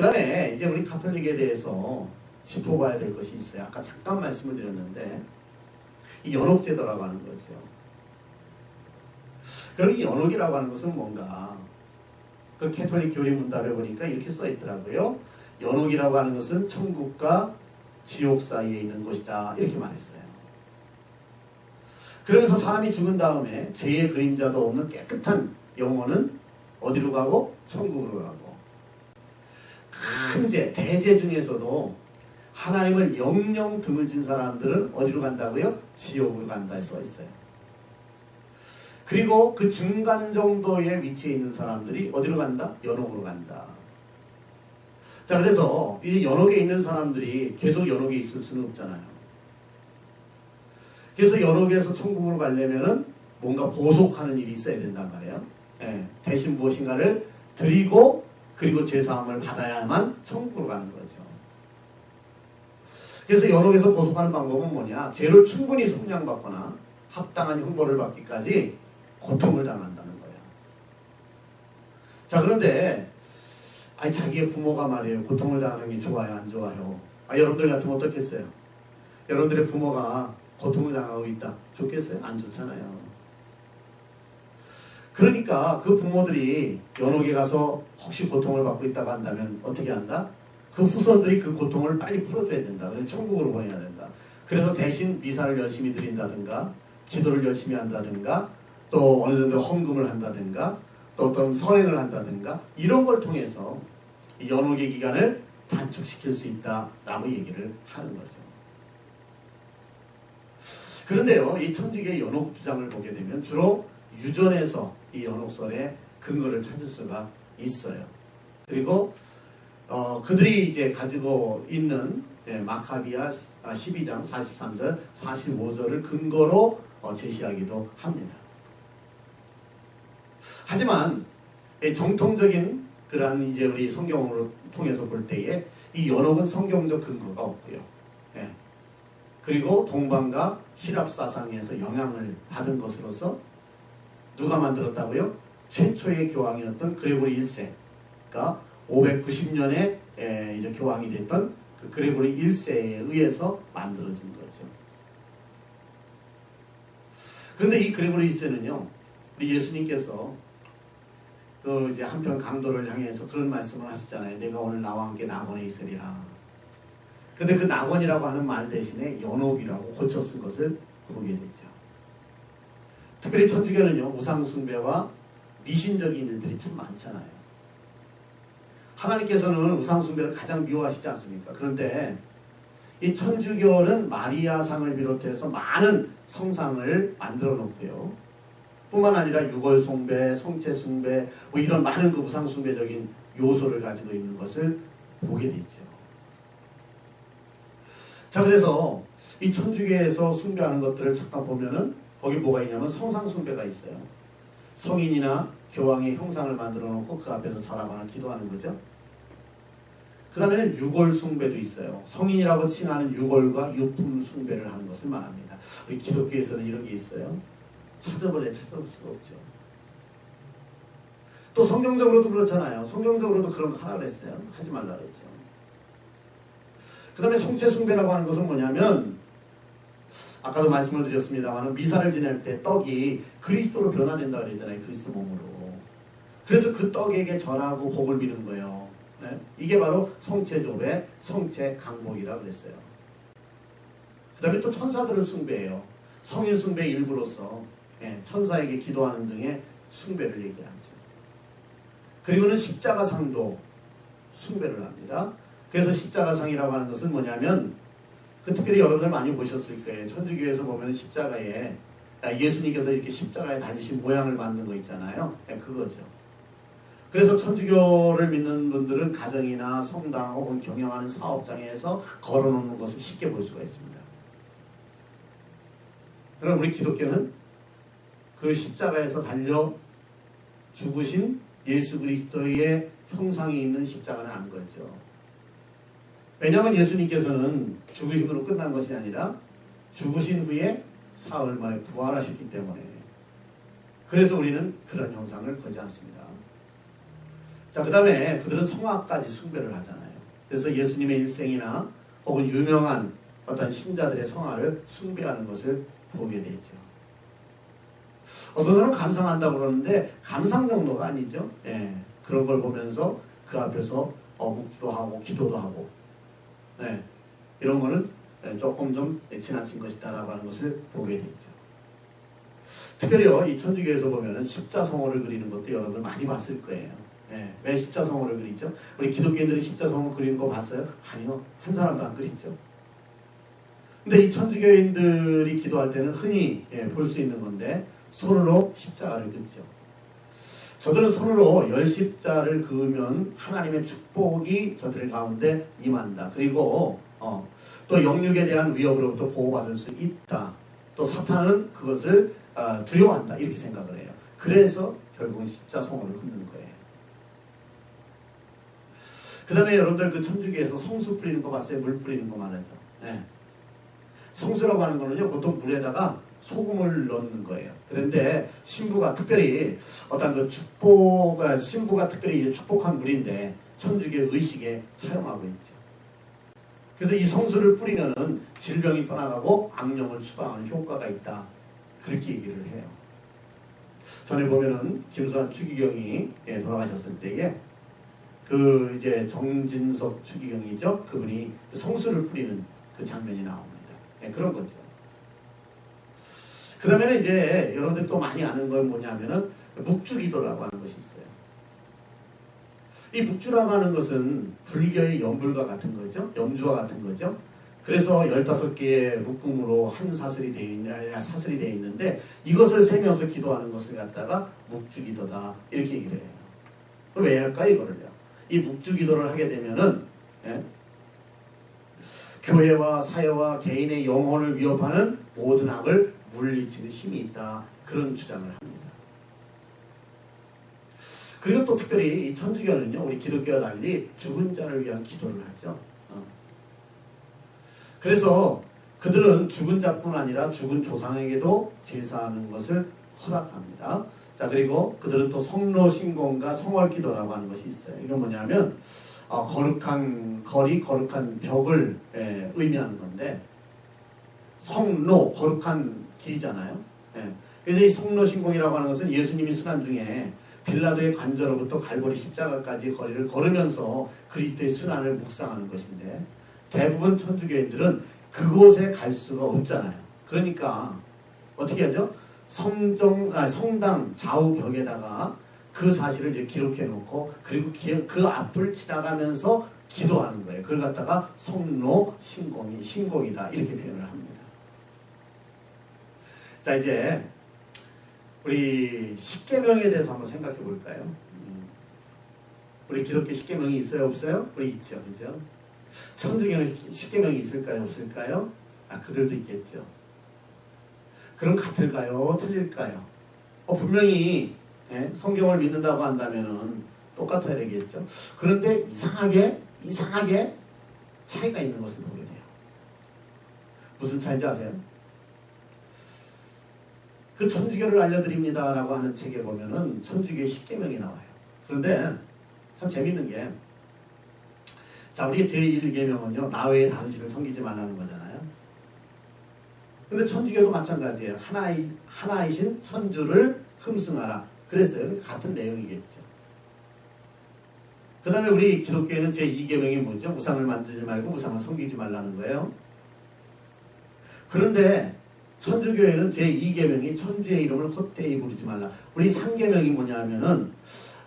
그 다음에 이제 우리 카톨릭에 대해서 짚어봐야 될 것이 있어요. 아까 잠깐 말씀을 드렸는데 이 연옥제도라고 하는 거죠. 그럼 이 연옥이라고 하는 것은 뭔가 그 캐톨릭 교리 문답에 보니까 이렇게 써 있더라고요. 연옥이라고 하는 것은 천국과 지옥 사이에 있는 것이다. 이렇게 말했어요. 그래서 사람이 죽은 다음에 죄의 그림자도 없는 깨끗한 영혼은 어디로 가고? 천국으로 가고. 큰 죄, 대죄 중에서도 하나님을 영영 드물진 사람들은 어디로 간다고요? 지옥으로 간다 써 있어요. 그리고 그 중간 정도의 위치에 있는 사람들이 어디로 간다? 연옥으로 간다. 자, 그래서 이제 연옥에 있는 사람들이 계속 연옥에 있을 수는 없잖아요. 그래서 연옥에서 천국으로 가려면은 뭔가 보속하는 일이 있어야 된단 말이에요. 예, 대신 무엇인가를 드리고 그리고 제사함을 받아야만 천국으로 가는 거죠. 그래서 연옥에서 보속하는 방법은 뭐냐? 죄를 충분히 속량받거나 합당한 형벌을 받기까지 고통을 당한다는 거예요. 자, 그런데 아니 자기의 부모가 말이에요. 고통을 당하는 게 좋아요, 안 좋아요? 아, 여러분들 같으면 어떻겠어요? 여러분들의 부모가 고통을 당하고 있다. 좋겠어요? 안 좋잖아요. 그러니까 그 부모들이 연옥에 가서 혹시 고통을 받고 있다고 한다면 어떻게 한다? 그 후손들이 그 고통을 빨리 풀어줘야 된다. 그래서 천국으로 보내야 된다. 그래서 대신 미사를 열심히 드린다든가, 기도를 열심히 한다든가, 또 어느 정도 헌금을 한다든가, 또 어떤 선행을 한다든가, 이런 걸 통해서 연옥의 기간을 단축시킬 수 있다라고 얘기를 하는 거죠. 그런데요, 이 천직의 연옥 주장을 보게 되면 주로 유전에서 이 연옥설의 근거를 찾을 수가 있어요. 그리고 어, 그들이 이제 가지고 있는 예, 마카비아 12장 43절, 45절을 근거로 어, 제시하기도 합니다. 하지만 예, 정통적인 그러한 이제 우리 성경으로 통해서 볼 때에 이 연옥은 성경적 근거가 없고요. 예. 그리고 동방과 히랍 사상에서 영향을 받은 것으로서 누가 만들었다고요? 최초의 교황이었던 그레고리 1세가 590년에 이제 교황이 됐던 그 그레고리 1세에 의해서 만들어진 거죠. 그런데 이 그레고리 1세는요, 우리 예수님께서 그 이제 한편 강도를 향해서 그런 말씀을 하셨잖아요. 내가 오늘 나와 함께 낙원에 있으리라. 근데 그 낙원이라고 하는 말 대신에 연옥이라고 고쳐 쓴 것을 보게 되죠. 특별히 천주교는요, 우상숭배와 미신적인 일들이 참 많잖아요. 하나님께서는 우상숭배를 가장 미워하시지 않습니까? 그런데 이 천주교는 마리아상을 비롯해서 많은 성상을 만들어 놓고요. 뿐만 아니라 유골숭배, 성체숭배, 뭐 이런 많은 그 우상숭배적인 요소를 가지고 있는 것을 보게 되죠. 자, 그래서 이 천주교에서 숭배하는 것들을 잠깐 보면은 거기 뭐가 있냐면 성상숭배가 있어요. 성인이나 교황의 형상을 만들어 놓고 그 앞에서 절하거나 기도하는 거죠. 그 다음에는 유골 숭배도 있어요. 성인이라고 칭하는 유골과 유품 숭배를 하는 것을 말합니다. 우리 기독교에서는 이런 게 있어요. 찾아볼래 찾아볼 수가 없죠. 또 성경적으로도 그렇잖아요. 성경적으로도 그런 거 하라 그랬어요. 하지 말라 그랬죠. 그 다음에 성체 숭배라고 하는 것은 뭐냐면 아까도 말씀을 드렸습니다만 미사를 지낼 때 떡이 그리스도로 변화된다 그랬잖아요. 그리스도 몸으로. 그래서 그 떡에게 전하고 복을 비는 거예요. 네? 이게 바로 성체조배, 성체 강복이라고 그랬어요. 그 다음에 또 천사들을 숭배해요. 성인 숭배 일부로서 네, 천사에게 기도하는 등의 숭배를 얘기하죠. 그리고는 십자가상도 숭배를 합니다. 그래서 십자가상이라고 하는 것은 뭐냐면 그 특별히 여러분들 많이 보셨을 거예요. 천주교에서 보면 십자가에 아, 예수님께서 이렇게 십자가에 다니신 모양을 만든 거 있잖아요. 네, 그거죠. 그래서 천주교를 믿는 분들은 가정이나 성당 혹은 경영하는 사업장에서 걸어놓는 것을 쉽게 볼 수가 있습니다. 그럼 우리 기독교는 그 십자가에서 달려 죽으신 예수 그리스도의 형상이 있는 십자가는 안 걸죠. 왜냐하면 예수님께서는 죽으심으로 끝난 것이 아니라 죽으신 후에 사흘 만에 부활하셨기 때문에 그래서 우리는 그런 형상을 거지 않습니다. 자, 그 다음에 그들은 성화까지 숭배를 하잖아요. 그래서 예수님의 일생이나 혹은 유명한 어떤 신자들의 성화를 숭배하는 것을 보게 되죠. 어떤 사람은 감상한다고 그러는데 감상 정도가 아니죠. 예, 그런 걸 보면서 그 앞에서 어, 묵주도 하고 기도도 하고 예, 이런 거는 예, 조금 좀 지나친 것이다라고 하는 것을 보게 되죠. 특별히요, 이 천주교에서 보면은 십자성어를 그리는 것도 여러분들 많이 봤을 거예요. 예, 왜 십자성어를 그리죠? 우리 기독교인들이 십자성어 그리는 거 봤어요? 아니요, 한 사람도 안 그리죠. 근데 이 천주교인들이 기도할 때는 흔히 예, 볼 수 있는 건데 손으로 십자가를 긋죠. 저들은 손으로 열 십자를 그으면 하나님의 축복이 저들 가운데 임한다. 그리고 어, 또 영육에 대한 위협으로부터 보호받을 수 있다. 또 사탄은 그것을 어, 두려워한다. 이렇게 생각을 해요. 그래서 결국은 십자성어를 긋는 거예요. 그 다음에 여러분들 그 천주교에서 성수 뿌리는 거 봤어요? 물 뿌리는 거 말하죠. 네. 성수라고 하는 거는요, 보통 물에다가 소금을 넣는 거예요. 그런데 신부가 특별히 어떤 그 축복, 신부가 특별히 이제 축복한 물인데 천주교 의식에 사용하고 있죠. 그래서 이 성수를 뿌리면은 질병이 떠나가고 악령을 추방하는 효과가 있다. 그렇게 얘기를 해요. 전에 보면은 김수환 추기경이 예, 돌아가셨을 때에 그 이제 정진석 추기경이죠. 그분이 그 성수를 뿌리는 그 장면이 나옵니다. 예, 그런 거죠. 그 다음에는 이제 여러분들 또 많이 아는 건 뭐냐면은 묵주기도라고 하는 것이 있어요. 이 묵주라고 하는 것은 불교의 염불과 같은 거죠. 염주와 같은 거죠. 그래서 15개의 묶음으로 한 사슬이 되어 있는, 사슬이 되어 있는데 이것을 세면서 기도하는 것을 갖다가 묵주기도다. 이렇게 얘기를 해요. 왜 할까요, 이거를요? 이 묵주기도를 하게 되면은, 예? 교회와 사회와 개인의 영혼을 위협하는 모든 악을 물리치는 힘이 있다. 그런 주장을 합니다. 그리고 또 특별히 이 천주교는요, 우리 기독교와 달리 죽은 자를 위한 기도를 하죠. 어. 그래서 그들은 죽은 자뿐 아니라 죽은 조상에게도 제사하는 것을 허락합니다. 자, 그리고 그들은 또 성로 신공과 성월 기도라고 하는 것이 있어요. 이건 뭐냐면, 어, 거룩한 거리, 거룩한 벽을 예, 의미하는 건데, 성로, 거룩한 길이잖아요. 예. 그래서 이 성로 신공이라고 하는 것은 예수님이 순환 중에 빌라도의 관저로부터 갈보리 십자가까지 거리를 걸으면서 그리스도의 순환을 묵상하는 것인데 대부분 천주교인들은 그곳에 갈 수가 없잖아요. 그러니까 어떻게 하죠? 성정, 아, 성당 좌우 벽에다가 그 사실을 이제 기록해 놓고 그리고 기, 그 앞을 지나가면서 기도하는 거예요. 그걸 갖다가 성로 신공이 신공이다 이렇게 표현을 합니다. 자 이제 우리 십계명에 대해서 한번 생각해 볼까요? 음. 우리 기독교 십계명이 있어요, 없어요? 우리 있죠, 그죠? 천주교는 십계명이 있을까요, 없을까요? 아, 그들도 있겠죠. 그럼 같을까요, 틀릴까요? 어, 분명히 예? 성경을 믿는다고 한다면은 똑같아야 되겠죠. 그런데 이상하게 이상하게 차이가 있는 것을 보게 돼요. 무슨 차이인지 아세요? 그 천주교를 알려드립니다 라고 하는 책에 보면은 천주교의 십계명이 나와요. 그런데 참 재밌는 게, 자, 우리의 제1계명은요, 나 외에 다른 신을 섬기지 말라는 거잖아요. 근데 천주교도 마찬가지예요. 하나이, 하나이신 천주를 흠승하라. 그랬어요. 같은 내용이겠죠. 그 다음에 우리 기독교에는 제2계명이 뭐죠? 우상을 만지지 말고 우상을 섬기지 말라는 거예요. 그런데 천주교회는 제2계명이 천주의 이름을 헛되이 부르지 말라. 우리 3계명이 뭐냐 하면은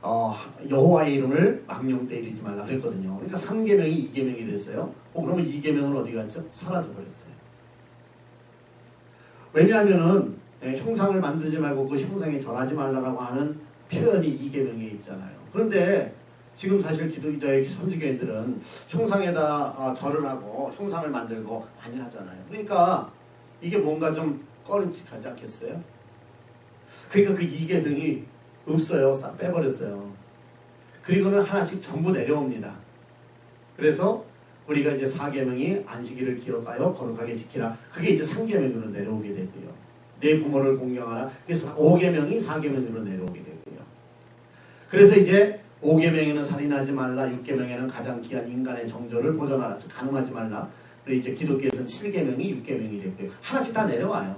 어, 여호와의 이름을 망령되 이르지 말라 그랬거든요. 그러니까 3계명이 2계명이 됐어요. 어, 그러면 2계명은 어디 갔죠? 사라져 버렸어요. 왜냐하면은 네, 형상을 만들지 말고 그 형상에 절하지 말라라고 하는 표현이 2계명에 있잖아요. 그런데 지금 사실 기독자의 선지교인들은 형상에다 어, 절을 하고 형상을 만들고 많이 하잖아요. 그러니까 이게 뭔가 좀 꺼림칙하지 않겠어요? 그러니까 그 이계명이 없어요. 싹 빼버렸어요. 그리고는 하나씩 전부 내려옵니다. 그래서 우리가 이제 4계명이 안식일을 기억하여 거룩하게 지키라. 그게 이제 3계명으로 내려오게 되고요. 내 부모를 공경하라. 그래서 5계명이 4계명으로 내려오게 되고요. 그래서 이제 5계명에는 살인하지 말라, 6계명에는 가장 귀한 인간의 정조를 보존하라, 즉 간음하지 말라. 이제 기독교에서는 7계명이 6계명이 됐고요. 하나씩 다 내려와요.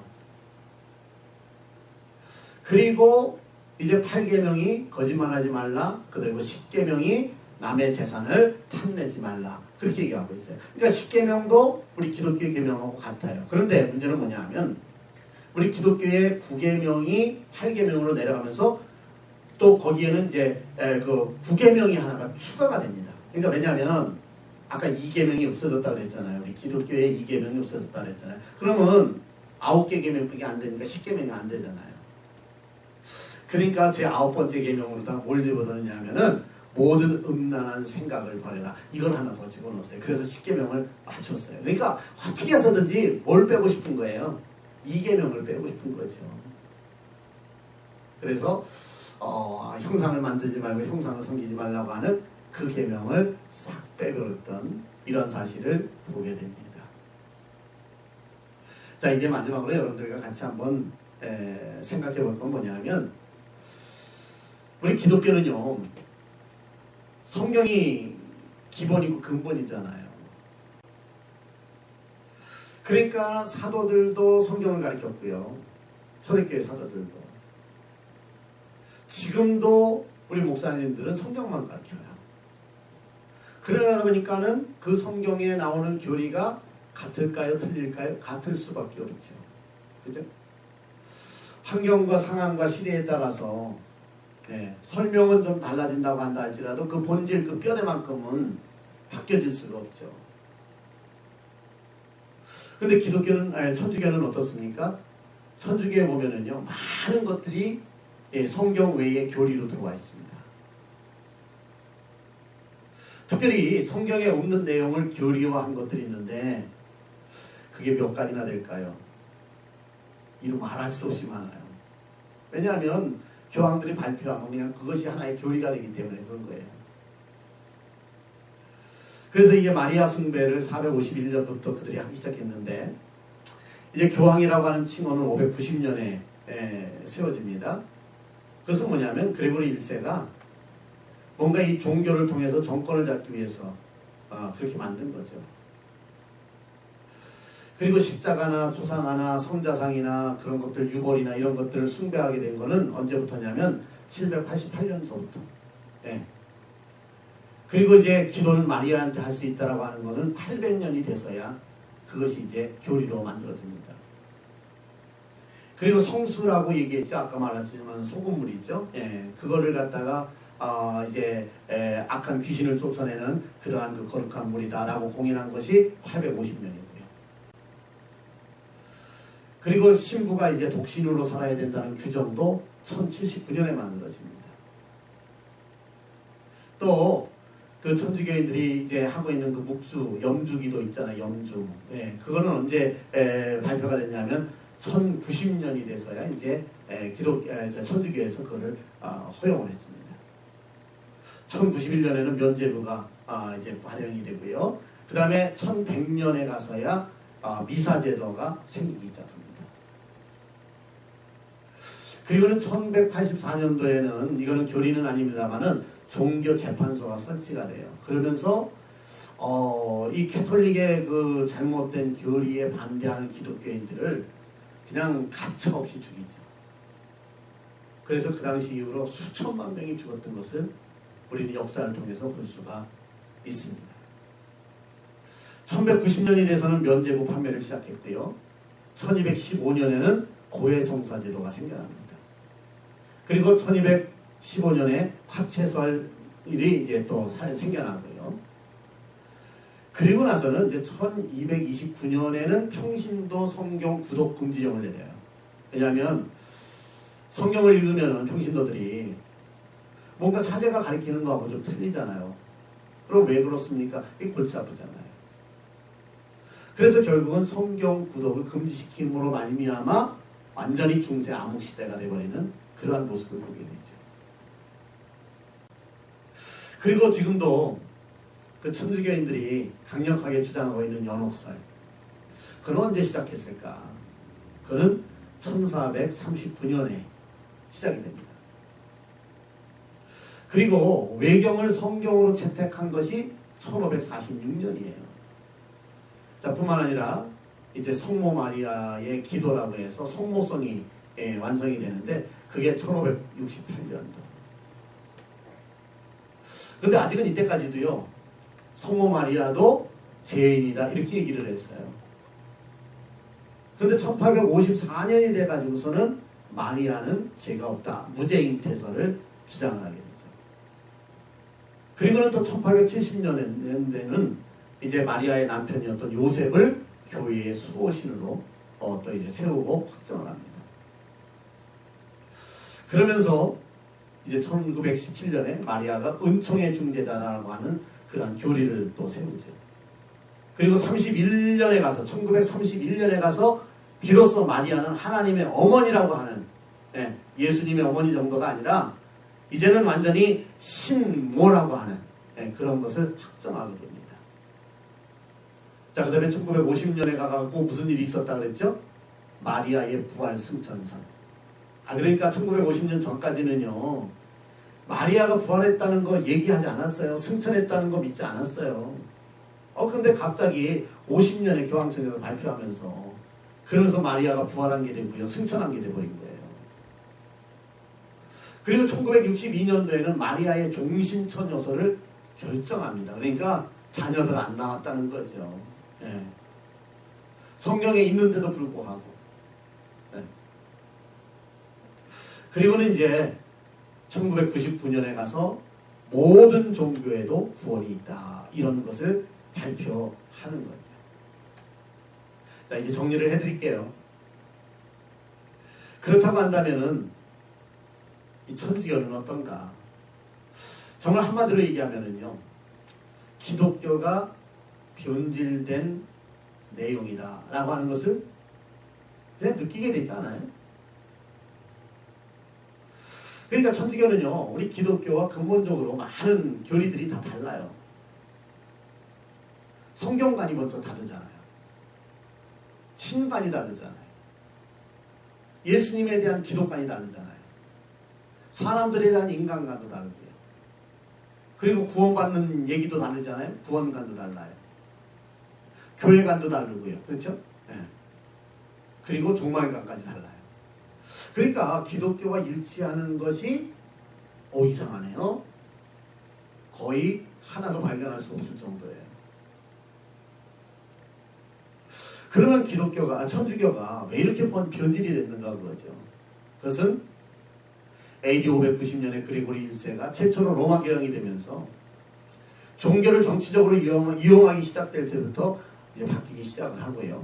그리고 이제 8계명이 거짓말하지 말라, 그리고 10계명이 남의 재산을 탐내지 말라. 그렇게 얘기하고 있어요. 그러니까 10계명도 우리 기독교 계명하고 같아요. 그런데 문제는 뭐냐면 우리 기독교의 9계명이 8계명으로 내려가면서 또 거기에는 이제 에, 그 9계명이 하나가 추가가 됩니다. 그러니까 왜냐하면 아까 2계명이 없어졌다고 그랬잖아요. 우리 기독교의 2계명이 없어졌다고 그랬잖아요. 그러면 9개 계명밖에 안 되니까 10계명이 안 되잖아요. 그러니까 제 아홉 번째 계명으로 다뭘 집어넣느냐면은 모든 음란한 생각을 버려라. 이걸 하나 더 집어넣었어요. 그래서 10계명을 맞췄어요. 그러니까 어떻게 해서든지 뭘 빼고 싶은 거예요. 2계명을 빼고 싶은 거죠. 그래서 어, 형상을 만들지 말고 형상을 섬기지 말라고 하는 그 계명을 싹 빼버렸던 이런 사실을 보게 됩니다. 자 이제 마지막으로 여러분들과 같이 한번 에, 생각해 볼 건 뭐냐면 우리 기독교는요 성경이 기본이고 근본이잖아요. 그러니까 사도들도 성경을 가르쳤고요. 초대교회 사도들도. 지금도 우리 목사님들은 성경만 가르쳐요. 그러다 보니까는 그 성경에 나오는 교리가 같을까요? 틀릴까요? 같을 수밖에 없죠. 그죠? 환경과 상황과 시대에 따라서 네, 설명은 좀 달라진다고 한다 할지라도 그 본질, 그 뼈대만큼은 바뀌어질 수가 없죠. 근데 기독교는, 아니, 천주교는 어떻습니까? 천주교에 보면은요, 많은 것들이 예, 성경 외의 교리로 들어와 있습니다. 특별히 성경에 없는 내용을 교리화한 것들이 있는데, 그게 몇 가지나 될까요? 이루 말할 수 없이 많아요. 왜냐하면 교황들이 발표하면 그냥 그것이 하나의 교리가 되기 때문에 그런 거예요. 그래서 이게 마리아 숭배를 451년부터 그들이 하기 시작했는데 이제 교황이라고 하는 칭호는 590년에 세워집니다. 그것은 뭐냐면 그레고리 1세가 뭔가 이 종교를 통해서 정권을 잡기 위해서 어, 그렇게 만든 거죠. 그리고 십자가나 조상하나 성자상이나 그런 것들 유골이나 이런 것들을 숭배하게 된 거는 언제부터냐면 788년서부터. 네. 그리고 이제 기도는 마리아한테 할 수 있다라고 하는 거는 800년이 돼서야 그것이 이제 교리로 만들어집니다. 그리고 성수라고 얘기했죠. 아까 말했지만 소금물이죠. 예, 그거를 갖다가 어, 이제 에, 악한 귀신을 쫓아내는 그러한 그 거룩한 물이다라고 공인한 것이 850년입니다. 그리고 신부가 이제 독신으로 살아야 된다는 규정도 1079년에 만들어집니다. 또 그 천주교인들이 이제 하고 있는 그 묵수, 염주기도 있잖아요. 염주. 예, 그거는 언제 에, 발표가 됐냐면 1090년이 돼서야 이제 에, 기독 에, 천주교에서 그거를 어, 허용을 했습니다. 1091년에는 면제부가 어, 이제 발행이 되고요. 그 다음에 1100년에 가서야 어, 미사제도가 생기기 시작합니다. 그리고는 1184년도에는 이거는 교리는 아닙니다만은 종교 재판소가 설치가 돼요. 그러면서 어, 이 캐톨릭의 그 잘못된 교리에 반대하는 기독교인들을 그냥 가차없이 죽이죠. 그래서 그 당시 이후로 수천만 명이 죽었던 것을 우리는 역사를 통해서 볼 수가 있습니다. 1190년이 돼서는 면제부 판매를 시작했고요. 1215년에는 고해성사제도가 생겨납니다. 그리고 1215년에 화채설이 이제 또 생겨나고요. 그리고 나서는 이제 1229년에는 평신도 성경 구독 금지령을 내려요. 왜냐하면 성경을 읽으면 평신도들이 뭔가 사제가 가리키는 거하고 좀 틀리잖아요. 그럼 왜 그렇습니까? 이 골치 아프잖아요. 그래서 결국은 성경 구독을 금지시킴으로 말미암아 완전히 중세 암흑 시대가 되버리는 그러한 모습을 보게 되죠. 그리고 지금도 그 천주교인들이 강력하게 주장하고 있는 연옥설. 그는 언제 시작했을까? 그는 1439년에 시작이 됩니다. 그리고 외경을 성경으로 채택한 것이 1546년이에요. 자, 뿐만 아니라 이제 성모 마리아의 기도라고 해서 성모성이 예, 완성이 되는데 그게 1568년도. 근데 아직은 이때까지도요. 성모 마리아도 죄인이다 이렇게 얘기를 했어요. 근데 1854년이 돼가지고서는 마리아는 죄가 없다. 무죄인 태서를 주장을 하게 되죠. 그리고는 또 1870년에는 이제 마리아의 남편이었던 요셉을 교회의 수호신으로 어, 또 이제 세우고 확정을 합니다. 그러면서 이제 1917년에 마리아가 은총의 중재자라고 하는 그런 교리를 또 세우죠. 그리고 31년에 가서 1931년에 가서 비로소 마리아는 하나님의 어머니라고 하는 예, 수님의 어머니 정도가 아니라 이제는 완전히 신모라고 하는 예, 그런 것을 확정하게 됩니다. 자, 그 다음에 1950년에 가갖고 무슨 일이 있었다 그랬죠? 마리아의 부활 승천선. 아, 그러니까 1950년 전까지는요, 마리아가 부활했다는 거 얘기하지 않았어요. 승천했다는 거 믿지 않았어요. 어, 근데 갑자기 50년에 교황청에서 발표하면서 그러면서 마리아가 부활한 게 되고요. 승천한 게 돼버린 거예요. 그리고 1962년도에는 마리아의 종신처 녀서를 결정합니다. 그러니까 자녀들 안 나왔다는 거죠. 예. 성경에 있는데도 불구하고. 예. 그리고는 이제 1999년에 가서 모든 종교에도 구원이 있다. 이런 것을 발표하는 거죠. 자, 이제 정리를 해드릴게요. 그렇다고 한다면은 이 천주교는 어떤가? 정말 한마디로 얘기하면은요, 기독교가 변질된 내용이다 라고 하는 것을 그냥 느끼게 되지 않아요? 그러니까 천주교는요, 우리 기독교와 근본적으로 많은 교리들이 다 달라요. 성경관이 먼저 다르잖아요. 신관이 다르잖아요. 예수님에 대한 기독관이 다르잖아요. 사람들에 대한 인간관도 다르고요. 그리고 구원받는 얘기도 다르잖아요. 구원관도 달라요. 교회관도 다르고요. 그렇죠? 네. 그리고 종말관까지 달라요. 그러니까 기독교와 일치하는 것이 오 이상하네요. 거의 하나도 발견할 수 없을 정도예요. 그러면 기독교가, 아, 천주교가 왜 이렇게 변질이 됐는가 그거죠. 그것은 AD 590년에 그리고리 1세가 최초로 로마 교황이 되면서 종교를 정치적으로 이용하기 시작될 때부터 이제 바뀌기 시작을 하고요.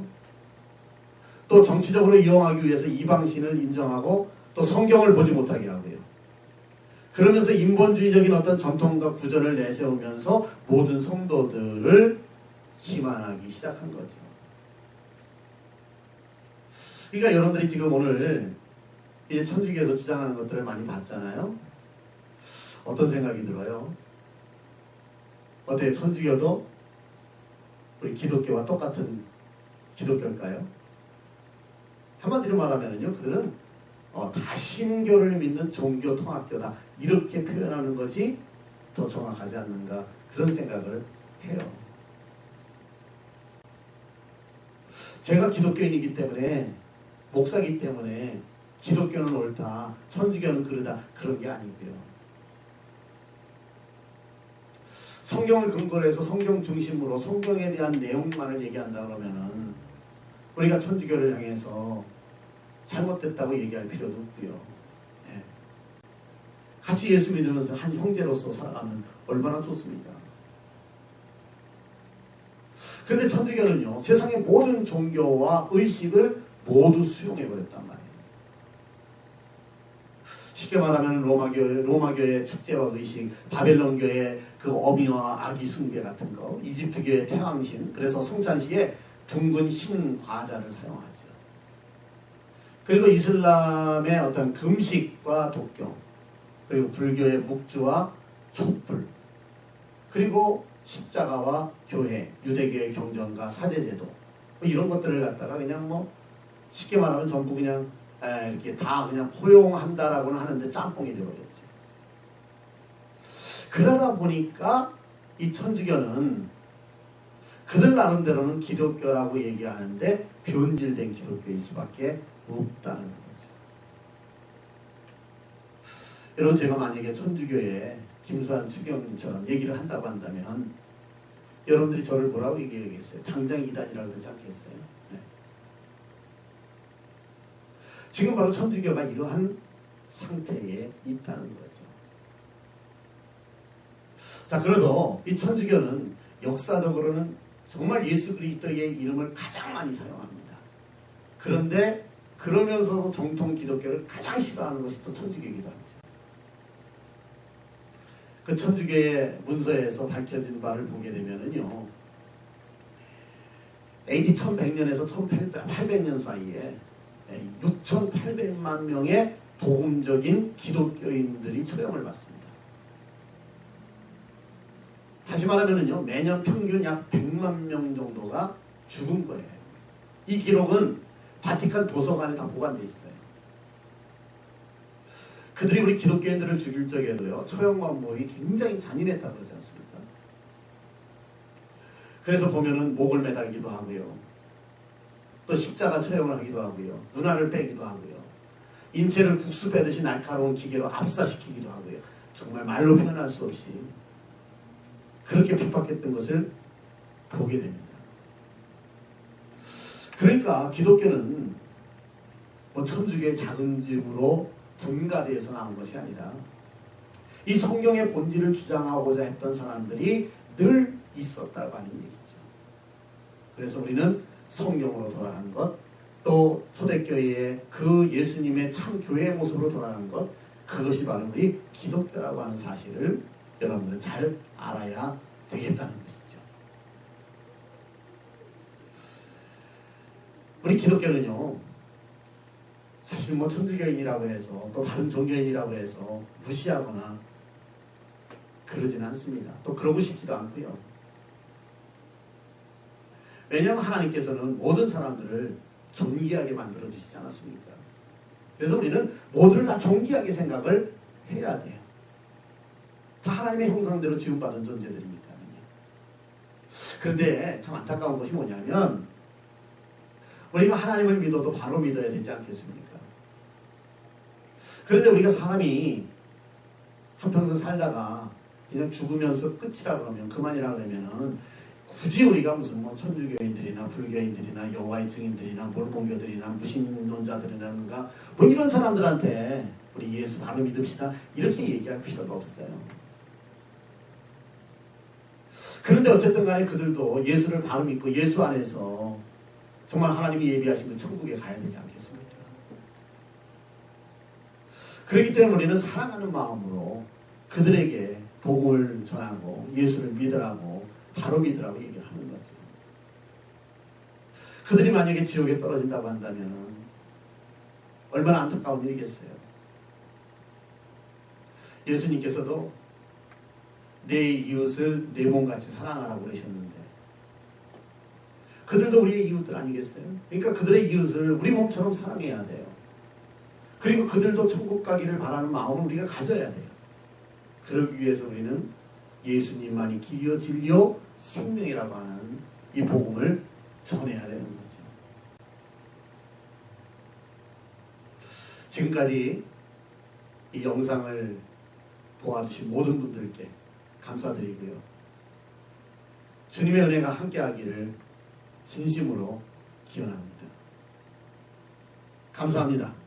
또 정치적으로 이용하기 위해서 이방신을 인정하고 또 성경을 보지 못하게 하고요. 그러면서 인본주의적인 어떤 전통과 구전을 내세우면서 모든 성도들을 기만하기 시작한 거죠. 그러니까 여러분들이 지금 오늘 이제 천주교에서 주장하는 것들을 많이 봤잖아요. 어떤 생각이 들어요? 어때 천주교도 우리 기독교와 똑같은 기독교일까요? 한마디로 말하면요, 그들은 어, 다신교를 믿는 종교 통합교다 이렇게 표현하는 것이 더 정확하지 않는가 그런 생각을 해요. 제가 기독교인이기 때문에 목사기 때문에 기독교는 옳다, 천주교는 그르다 그런 게 아니고요. 성경을 근거로 해서 성경 중심으로 성경에 대한 내용만을 얘기한다 그러면은 우리가 천주교를 향해서 잘못됐다고 얘기할 필요도 없고요. 네. 같이 예수 믿으면서 한 형제로서 살아가면 얼마나 좋습니까? 근데 천주교는요, 세상의 모든 종교와 의식을 모두 수용해 버렸단 말이에요. 쉽게 말하면 로마교 로마교의 축제와 의식, 바벨론교의 그 어미와 아기 숭배 같은 거, 이집트교의 태왕신, 그래서 성찬시에 둥근 흰 과자를 사용하죠. 그리고 이슬람의 어떤 금식과 독경, 그리고 불교의 묵주와 촛불, 그리고 십자가와 교회, 유대교의 경전과 사제제도, 뭐 이런 것들을 갖다가 그냥 뭐 쉽게 말하면 전부 그냥 이렇게 다 그냥 포용한다라고는 하는데 짬뽕이 되어버렸지. 그러다 보니까 이 천주교는 그들 나름대로는 기독교라고 얘기하는데 변질된 기독교일 수밖에 없다는 거죠. 여러분 제가 만약에 천주교에 김수환 추경님처럼 얘기를 한다고 한다면 여러분들이 저를 뭐라고 얘기하겠어요? 당장 이단이라고 그러지 않겠어요? 네. 지금 바로 천주교가 이러한 상태에 있다는 거죠. 자, 그래서 이 천주교는 역사적으로는 정말 예수 그리스도의 이름을 가장 많이 사용합니다. 그런데 그러면서도 정통 기독교를 가장 싫어하는 것이 또 천주교이기도 하죠. 그 천주교의 문서에서 밝혀진 바를 보게 되면은요. AD 1100년에서 1800년 사이에 6,800만 명의 복음적인 기독교인들이 처형을 받습니다. 다시 말하면요 매년 평균 약 100만 명 정도가 죽은 거예요. 이 기록은 바티칸 도서관에 다 보관돼 있어요. 그들이 우리 기독교인들을 죽일 적에도요 처형 방법이 굉장히 잔인했다고 그러지 않습니까? 그래서 보면은 목을 매달기도 하고요. 또 십자가 처형을 하기도 하고요. 눈알을 빼기도 하고요. 인체를 국수 빼듯이 날카로운 기계로 압사시키기도 하고요. 정말 말로 표현할 수 없이 그렇게 핍박했던 것을 보게 됩니다. 그러니까 기독교는 뭐 천주교의 작은 집으로 분가대에서 나온 것이 아니라 이 성경의 본질을 주장하고자 했던 사람들이 늘 있었다고 하는 얘기죠. 그래서 우리는 성경으로 돌아간 것, 또 초대교회의 그 예수님의 참 교회의 모습으로 돌아간 것, 그것이 바로 우리 기독교라고 하는 사실을 여러분들은 잘 알아야 되겠다는 것이죠. 우리 기독교는요, 사실 뭐 천주교인이라고 해서 또 다른 종교인이라고 해서 무시하거나 그러지는 않습니다. 또 그러고 싶지도 않고요. 왜냐하면 하나님께서는 모든 사람들을 존귀하게 만들어 주시지 않았습니까? 그래서 우리는 모두를 다 존귀하게 생각을 해야 돼요. 다 하나님의 형상대로 지음받은 존재들이니까요. 그런데 참 안타까운 것이 뭐냐면 우리가 하나님을 믿어도 바로 믿어야 되지 않겠습니까? 그런데 우리가 사람이 한평생 살다가 그냥 죽으면서 끝이라 그러면 그만이라 그러면은 굳이 우리가 무슨 뭐 천주교인들이나 불교인들이나 여호와의 증인들이나 몰공교들이나 무신론자들이라는가 뭐 이런 사람들한테 우리 예수 바로 믿읍시다 이렇게 얘기할 필요가 없어요. 그런데 어쨌든 간에 그들도 예수를 바로 믿고 예수 안에서 정말 하나님이 예비하신 그 천국에 가야 되지 않겠습니까? 그렇기 때문에 우리는 사랑하는 마음으로 그들에게 복음을 전하고 예수를 믿으라고 바로 믿으라고 얘기를 하는 거죠. 그들이 만약에 지옥에 떨어진다고 한다면 얼마나 안타까운 일이겠어요. 예수님께서도 내 이웃을 내 몸같이 사랑하라고 그러셨는데 그들도 우리의 이웃들 아니겠어요? 그러니까 그들의 이웃을 우리 몸처럼 사랑해야 돼요. 그리고 그들도 천국 가기를 바라는 마음을 우리가 가져야 돼요. 그러기 위해서 우리는 예수님만이 길이요 진리요 생명이라고 하는 이 복음을 전해야 되는 거죠. 지금까지 이 영상을 보아주신 모든 분들께 감사드리고요. 주님의 은혜가 함께하기를 진심으로 기원합니다. 감사합니다.